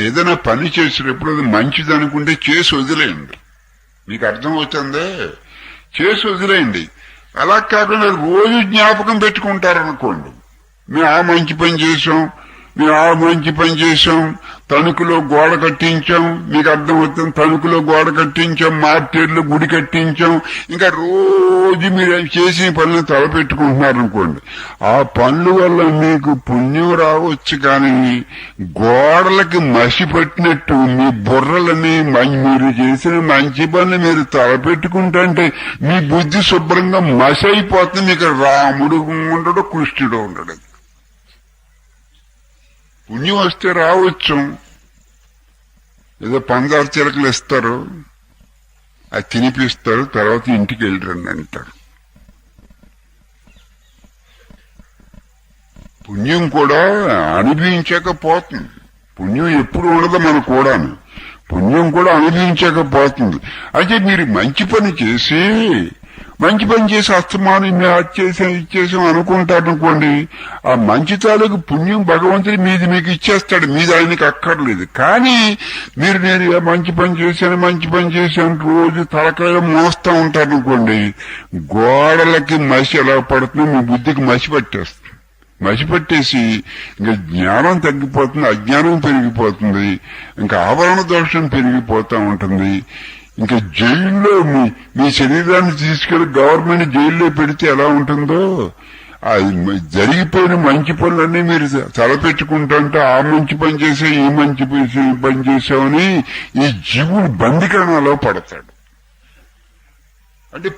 ఏదైనా పని చేసేటప్పుడు అది మంచిది అనుకుంటే చేసి వదిలేయండి. మీకు అర్థం అవుతుందే చేసి వదిలేయండి. అలా కాకుండా రోజు జ్ఞాపకం పెట్టుకుంటారనుకోండి. మేము ఆ మంచి పని చేసాం మేము ఆ మంచి పని చేసాం తణుకులో గోడ కట్టించాం మీకు అర్థమవుతుంది తణుకులో గోడ కట్టించాం మార్టేర్లు గుడి కట్టించాం ఇంకా రోజు మీరు చేసిన పనులు తలపెట్టుకుంటున్నారు అనుకోండి. ఆ పనుల వల్ల మీకు పుణ్యం రావచ్చు కానీ గోడలకి మసి పట్టినట్టు మీ బుర్రలని మీరు చేసిన మంచి పనులు మీరు తలపెట్టుకుంటే మీ బుద్ధి శుభ్రంగా మసి అయిపోతుంది మీకు రాముడు ఉండడు కృష్ణుడు ఉండడు. పుణ్యం వస్తే రావచ్చు. ఏదో పందార చిలకలు ఇస్తారు అది తినిపిస్తారు. తర్వాత ఇంటికి వెళ్ళరండి అంటారు. పుణ్యం కూడా అనుభవించకపోతుంది పుణ్యం ఎప్పుడు ఉండదు మన కూడాను. పుణ్యం కూడా అనుభవించకపోతుంది అయితే మీరు మంచి పని చేసి మంచి పని చేసి అస్తమానం మేము అది చేసాం ఇది అనుకోండి ఆ మంచి తాలూకు పుణ్యం భగవంతుడి మీది మీకు ఇచ్చేస్తాడు మీది ఆయనకి అక్కర్లేదు. కానీ మీరు నేను మంచి పని చేశాను మంచి పని చేశాను రోజు తలకాయ మోస్తా ఉంటారు అనుకోండి గోడలకి మసి ఎలా పడుతుంది మీ బుద్ధికి మసి పట్టేస్తుంది. మసి పట్టేసి ఇంకా జ్ఞానం తగ్గిపోతుంది అజ్ఞానం పెరిగిపోతుంది ఇంకా ఆవరణ దోషం పెరిగిపోతూ ఉంటుంది. ఇంకా జైల్లో మీ మీ శరీరాన్ని తీసుకెళ్ళి గవర్నమెంట్ జైల్లో పెడితే ఎలా ఉంటుందో? అది జరిగిపోయిన మంచి పనులన్నీ మీరు తలపెట్టుకుంటుంటే ఆ మంచి పని చేసే ఈ మంచి పని- పని చేసామని ఈ జీవుడు బందికరణలో పడతాడు. అంటే